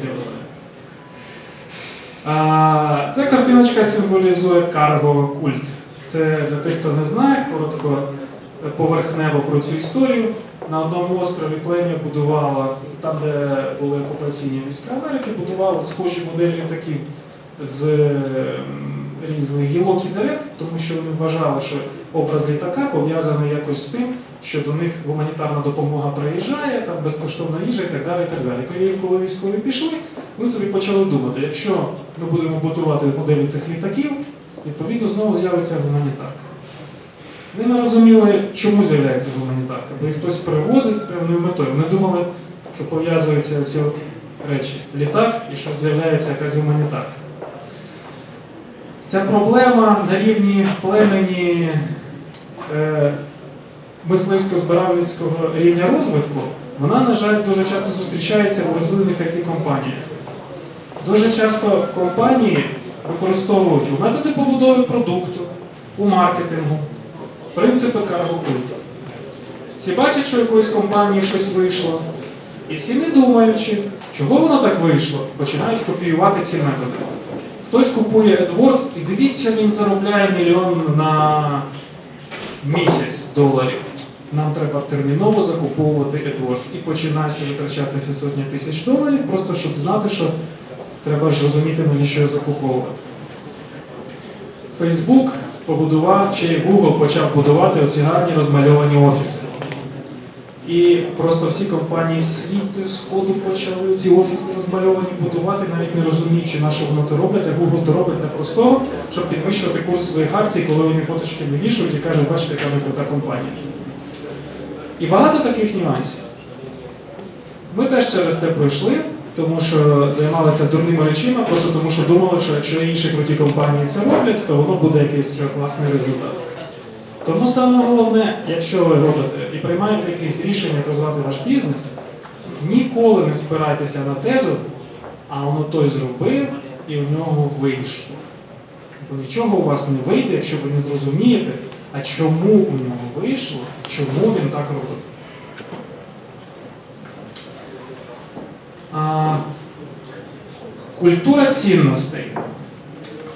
всі Ця картиночка символізує карго-культ. Це для тих, хто не знає, коротко поверхнево про цю історію. На одному острові плем'я будувало, там, де були окупаційні війська Америки, будувало схожі моделі літаків з ем, різних гілок і дерев, тому що вони вважали, що образ літака пов'язаний якось з тим, що до них гуманітарна допомога приїжджає, там безкоштовна їжа і так далі. І так далі. Коли- військові пішли, вони собі почали думати, якщо ми будемо будувати моделі цих літаків, відповідно знову з'явиться гуманітарка. Вони не розуміли, чому з'являється гуманітарка, бо їх хтось привозить з певною метою. Вони думали, що пов'язуються ці от речі літак і що з'являється якась гуманітарка. Ця проблема на рівні племені мисливсько-збиральницького рівня розвитку, вона, на жаль, дуже часто зустрічається у розвинених it компаніях Дуже часто компанії використовують у методи побудови продукту, у маркетингу, принципи карго-культу. Всі бачать, що якоїсь компанії щось вийшло, і всі не думаючи, чого воно так вийшло, починають копіювати ці методи. Хтось купує AdWords і дивіться, він заробляє мільйон на місяць доларів. Нам треба терміново закуповувати AdWords. І починається витрачатися сотні тисяч доларів, просто щоб знати, що треба ж розуміти, навіщо що закуповувати. Facebook побудував, чи Google почав будувати оці гарні розмальовані офіси. І просто всі компанії світу сходу почали ці офіси розмальовані будувати, навіть не розуміючи, на що воно то роблять, а Google то робить не простого, щоб підвищувати курс своїх акцій, коли вони фоточки вивішують і кажуть, бачите, яка ми крута компанія. І багато таких нюансів. Ми теж через це пройшли, тому що займалися дурними речима, просто тому що думали, що якщо інші круті компанії це роблять, то воно буде якийсь класний результат. Тому саме головне, якщо ви робите і приймаєте якесь рішення розвивати ваш бізнес, ніколи не спирайтеся на тезу, а воно той зробив і у нього вийшло. Бо нічого у вас не вийде, якщо ви не зрозумієте, а чому у нього вийшло, чому він так робить. Культура цінностей.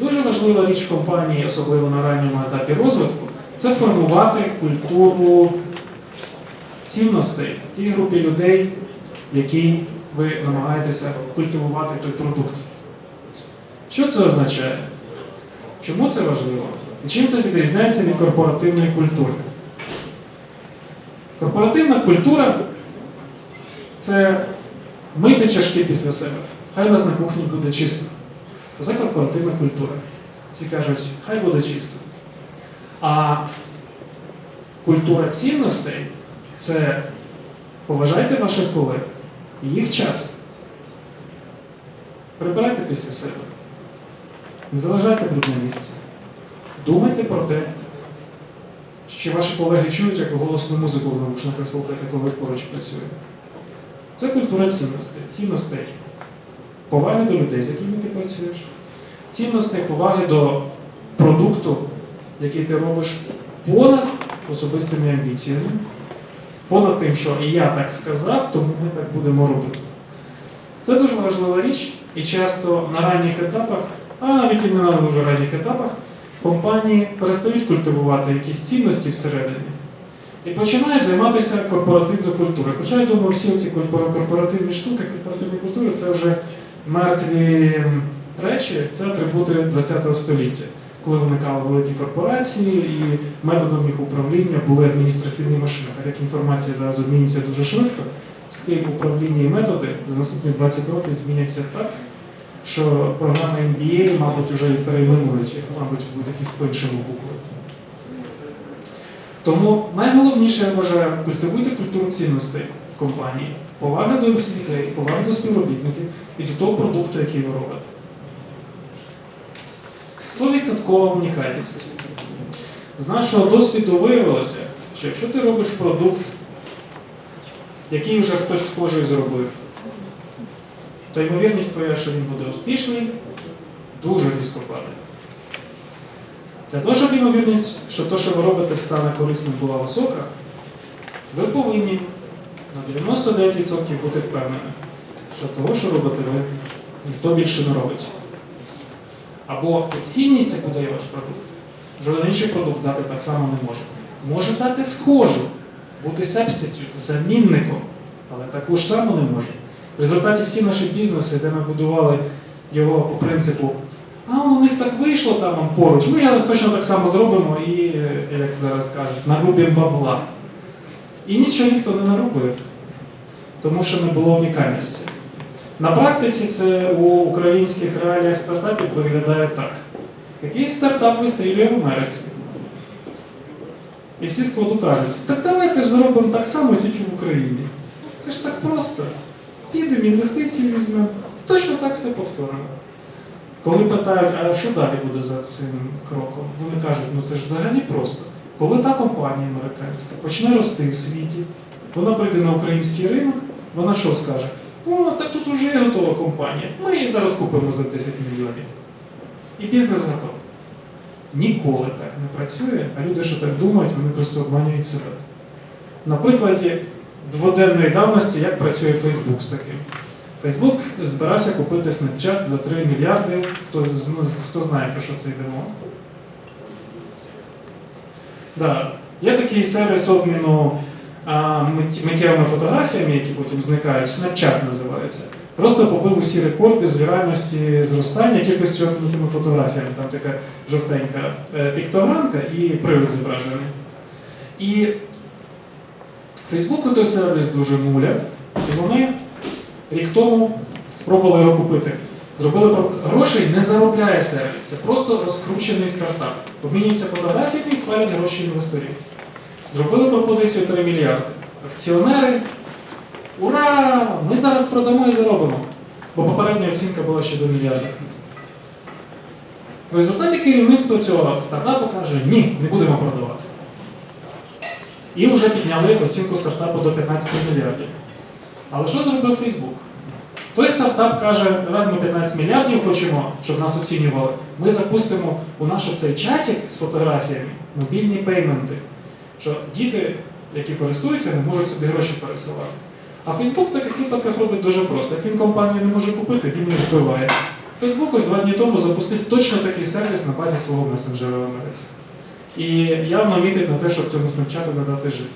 Дуже важлива річ в компанії, особливо на ранньому етапі розвитку, це формувати культуру цінностей тій групі людей, якій ви намагаєтеся культивувати той продукт. Що це означає? Чому це важливо? І чим це відрізняється від корпоративної культури? Корпоративна культура це мити чашки після себе. Хай у нас на кухні буде чисто. Це корпоративна культура. Всі кажуть, хай буде чисто. А культура цінностей це поважайте ваших колег і їх час. Прибирайте після себе. Не залежайте брудне місце. Думайте про те, що ваші колеги чують, як голосну музику в наушниках слухаєте, коли ви поруч працюєте. Це культура цінностей. Цінностей поваги до людей, з якими ти працюєш, цінностей поваги до продукту, який ти робиш понад особистими амбіціями, понад тим, що і я так сказав, тому ми так будемо робити. Це дуже важлива річ, і часто на ранніх етапах, а навіть і не на дуже ранніх етапах, компанії перестають культивувати якісь цінності всередині і починають займатися корпоративною культурою. Хоча я думаю, всі ці корпоративні штуки, корпоративні культури це вже мертві речі, це атрибути ХХ століття, коли виникали великі корпорації і методом їх управління були адміністративні машини. Так як інформація зараз змінюється дуже швидко, стиль управління і методи за наступні 20 років зміняться так, що програми MBA, мабуть, вже перейменують мабуть, будуть якісь по-іншому букви. Тому найголовніше, я вважаю, культивуйте культуру цінностей компанії, повага до людей, повага до співробітників і до того продукту, який ви робите. Стовідсоткова унікальність. З нашого досвіду виявилося, що якщо ти робиш продукт, який вже хтось схожий зробив, то ймовірність твоя, що він буде успішний, дуже різко падає. Для того, щоб ймовірність, що те, що ви робите, стане корисним, була висока, ви повинні на 99% бути впевнені, що того, що робите ви, ніхто більше не робить. Або цінність, яку дає ваш продукт, жоден інший продукт дати так само не може. Може дати схожу, бути substitute, замінником, але таку ж саму не може. В результаті всі наші бізнеси, де ми будували його по принципу, а у них так вийшло там поруч, ми зараз точно так само зробимо і, е, як зараз кажуть, нарубимо бабла. І нічого ніхто не наробив, тому що не було унікальності. На практиці це у українських реаліях стартапів виглядає так. Якийсь стартап вистрілює в Америці. І всі складу кажуть, так давайте ж зробимо так само, тільки в Україні. Це ж так просто. Підемо, інвестиції візьмемо, точно так все повторимо. Коли питають, а що далі буде за цим кроком, вони кажуть, ну це ж взагалі просто. Коли та компанія американська почне рости в світі, вона прийде на український ринок, вона що скаже? О, так тут уже є готова компанія. Ми її зараз купимо за 10 мільйонів. І бізнес готовий. Ніколи так не працює, а люди, що так думають, вони просто обманюють себе. На прикладі дводенної давності, як працює Facebook з таким. Facebook збирався купити Snapchat за 3 мільярди. Хто, ну, хто знає, про що це йде мова? Да. Є такий сервіс обміну миттєвими фотографіями, які потім зникають. Snapchat називається. Просто побив усі рекорди з віральності зростання кількості обмінутими фотографіями. Там така жовтенька е, піктограмка і привид зображений. І Фейсбуку той сервіс дуже муляв, і вони рік тому спробували його купити. Зробили грошей не заробляє сервіс. Це просто розкручений стартап. Обмінюються фотографіями і хвалять гроші інвесторів. Зробили пропозицію 3 мільярди. Акціонери. Ура! Ми зараз продамо і заробимо. Бо попередня оцінка була ще до мільярда. В результаті керівництво цього стартапу каже, ні, не будемо продавати. І вже підняли оцінку стартапу до 15 мільярдів. Але що зробив Facebook? Той стартап каже, раз ми 15 мільярдів хочемо, щоб нас оцінювали, ми запустимо у наш цей чатик з фотографіями мобільні пейменти, що діти, які користуються, не можуть собі гроші пересилати. А Facebook в таких випадках робить дуже просто. Як він компанію не може купити, він її вбиває. Facebook ось два дні тому запустив точно такий сервіс на базі свого месенджера в Америці. І явно мітить на те, щоб цьому Snapchat не дати жити.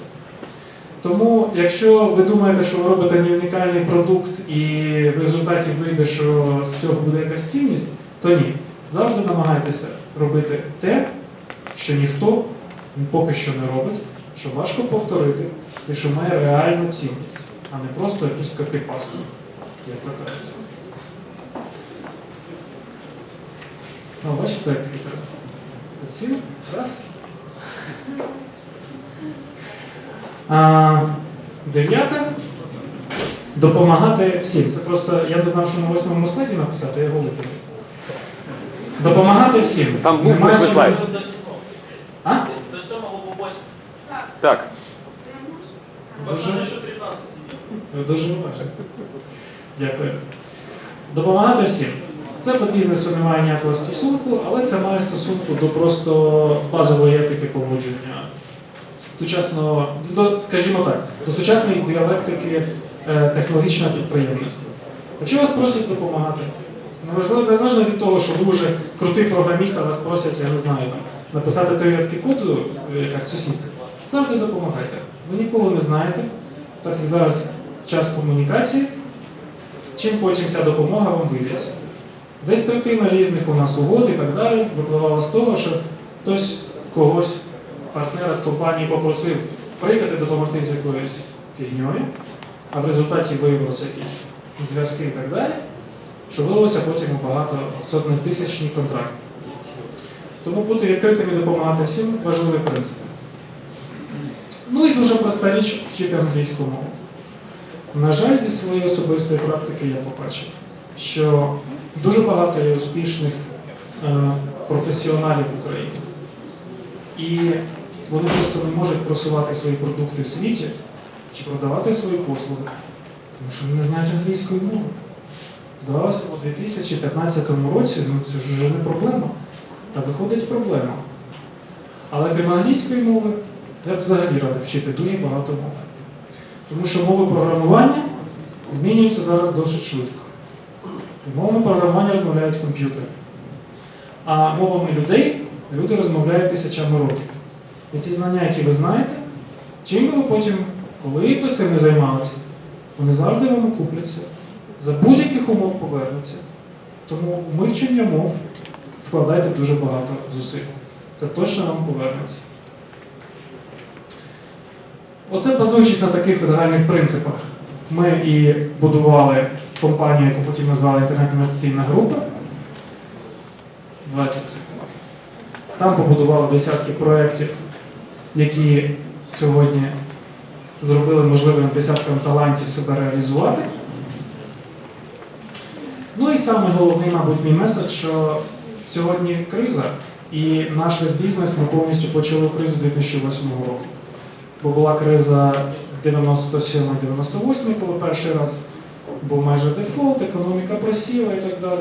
Тому, якщо ви думаєте, що ви робите не унікальний продукт і в результаті вийде, що з цього буде якась цінність, то ні. Завжди намагайтеся робити те, що ніхто поки що не робить, що важко повторити і що має реальну цінність, а не просто якусь копіпасту, як то кажуть. Ну, бачите, як хитро. Ці, раз. А, дев'яте. Допомагати всім. Це просто я не знав, що на восьмому слайді написати, я його викинув. Допомагати всім. Там був слайд. А? До сьомого по восьмому. Так, Дуже, Пацани, що 13 днів. дуже уважно. Дякую. Допомагати всім. Це до бізнесу не має ніякого стосунку, але це має стосунку до просто базової етики поводження сучасного, до, скажімо так, до сучасної діалектики е, технологічного підприємництва. Якщо вас просять допомагати, неважливо- незалежно від того, що ви вже крутий програміст, а вас просять, я не знаю, там, написати три рядки коду, якась сусідка, завжди допомагайте. Ви ніколи не знаєте, так як зараз час комунікації, чим потім ця допомога вам вийдеться. Десь третина різних у нас угод і так далі випливала з того, що хтось когось, партнера з компанії попросив приїхати допомогти з якоюсь фігньою, а в результаті виявилося якісь зв'язки і так далі, що вилилося потім у багато сотні тисячні контракти. Тому бути відкритим і допомагати всім важливий принцип. Ну і дуже проста річ вчити англійську мову. На жаль, зі своєї особистої практики я побачив, що дуже багато є успішних е, професіоналів в Україні. І вони просто не можуть просувати свої продукти в світі чи продавати свої послуги, тому що вони не знають англійської мови. Здавалося, у 2015 році ну, це вже не проблема, та виходить проблема. Але крім англійської мови, я б взагалі радив вчити дуже багато мов. Тому що мови програмування змінюються зараз досить швидко. Мовами програмування розмовляють комп'ютери. А мовами людей люди розмовляють тисячами років. І ці знання, які ви знаєте, чим ви потім, коли б ви цим не займалися, вони завжди вам окупляться, за будь-яких умов повернуться. Тому у вивчення мов вкладайте дуже багато зусиль. Це точно вам повернеться. Оце базуючись на таких загальних принципах, ми і будували компанію, яку потім назвали інтернет-інвестиційна група. 20 секунд. Там побудували десятки проєктів, які сьогодні зробили можливим десяткам талантів себе реалізувати. Ну і саме головний, мабуть, мій меседж, що сьогодні криза, і наш весь бізнес ми повністю почали кризу 2008 року. Бо була криза 97-98, коли перший раз був майже дефолт, економіка просіла і так далі.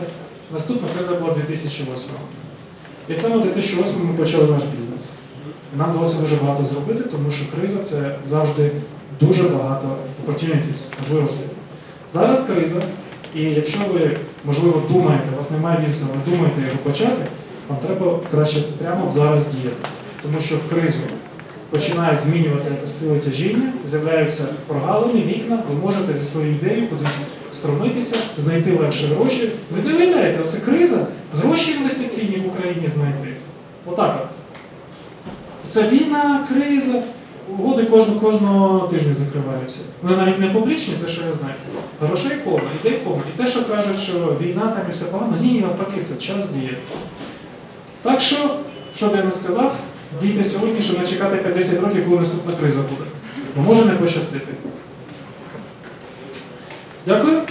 Наступна криза була 2008. І саме в 2008 ми почали наш бізнес. Нам вдалося дуже багато зробити, тому що криза це завжди дуже багато opportunities, можливостей. Зараз криза, і якщо ви, можливо, думаєте, у вас немає бізнесу, ви думаєте його почати, вам треба краще прямо зараз діяти. Тому що в кризу починають змінювати сили тяжіння, з'являються прогалини, вікна, ви можете зі своєю ідеєю кудись стромитися, знайти легше гроші. Ви уявляєте, оце криза, гроші інвестиційні в Україні знайти. Отак от. Це війна, криза, угоди кожного, кожного тижня закриваються. Вони навіть не публічні, те, що я знаю. Грошей повно, ідей повно. І те, що кажуть, що війна там і все погано, ні, навпаки, це час діяти. Так що, що б я не сказав, дійте сьогодні, щоб не чекати 50 років, коли наступна криза буде. Бо може не пощастити. Дякую.